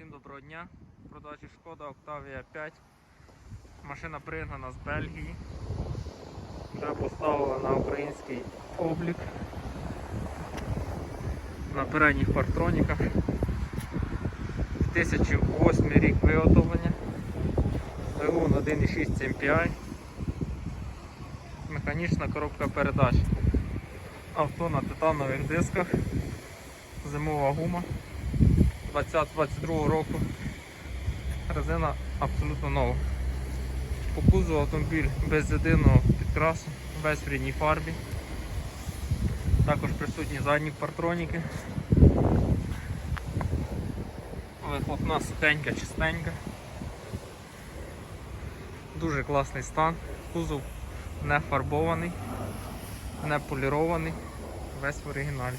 Всім доброго дня. В продажі шкода Octavia 5. Машина пригнана з Бельгії. Вже поставила на український облік. На передніх партроніках. 2008 рік виготовлення. Двигун 1.6 MPI. Механічна коробка передач. Авто на титанових дисках. Зимова гума. 2022 року. Резина абсолютно нова. По кузову автомобіль без єдиного підкрасу, весь в рідній фарбі. Також присутні задні партроніки. Вихлопна сухенька, чистенька. Дуже класний стан. Кузов не фарбований, не полірований, весь в оригіналі.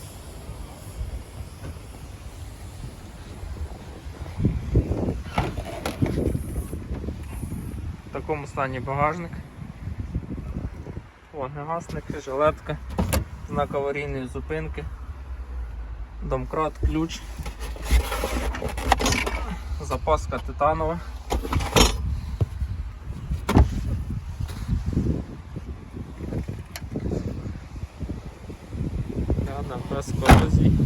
Такому стані багажник. Вогнегасник, жилетка, знак аварійної зупинки, домкрат, ключ, запаска титанова. Рядом без корозії.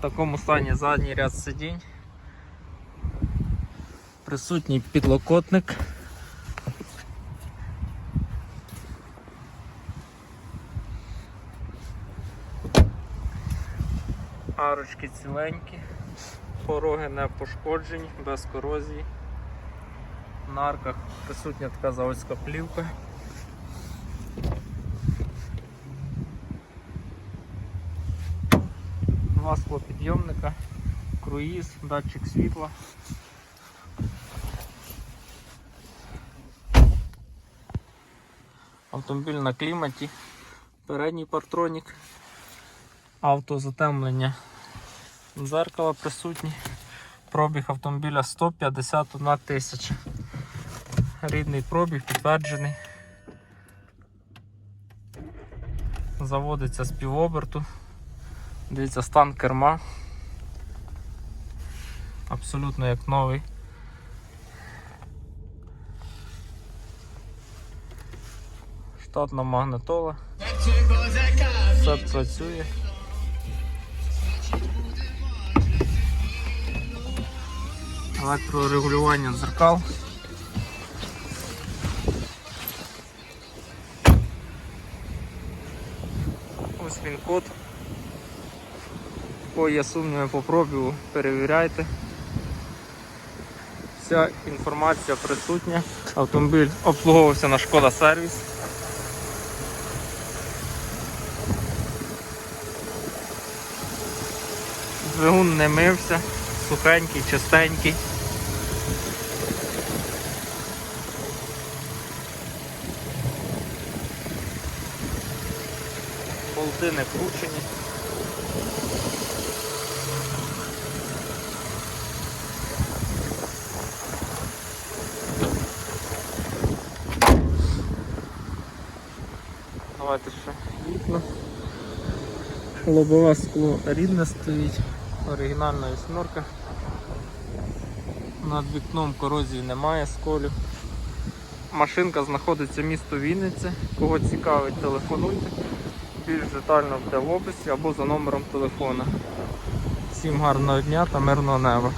В такому стані задній ряд сидінь. Присутній підлокотник. Арочки ціленькі, пороги не пошкоджені, без корозії. На арках присутня така заводська плівка. Два склопідйомника, круїз, датчик світла. Автомобіль на кліматі, передній партронік, автозатемлення дзеркала присутні. Пробіг автомобіля 151 тисяча. Рідний пробіг підтверджений. Заводиться з півоберту. Дивіться, стан керма. Абсолютно як новий. Штатна магнитола. Все працює. Електрорегулювання дзеркал. Ось він код. Кого є сумніви по пробігу, перевіряйте. Вся інформація присутня. Автомобіль обслуговувався на шкода сервіс. Двигун не мився, сухенький, чистенький. Болти не кручені. Давайте ще вікна. Лобове скло рідне стоїть, оригінальна вісьмерка. Над вікном корозії немає сколів. Машинка знаходиться в місто Вінниця. Кого цікавить, телефонуйте. Більш детально буде в описі або за номером телефона. Всім гарного дня та мирного неба.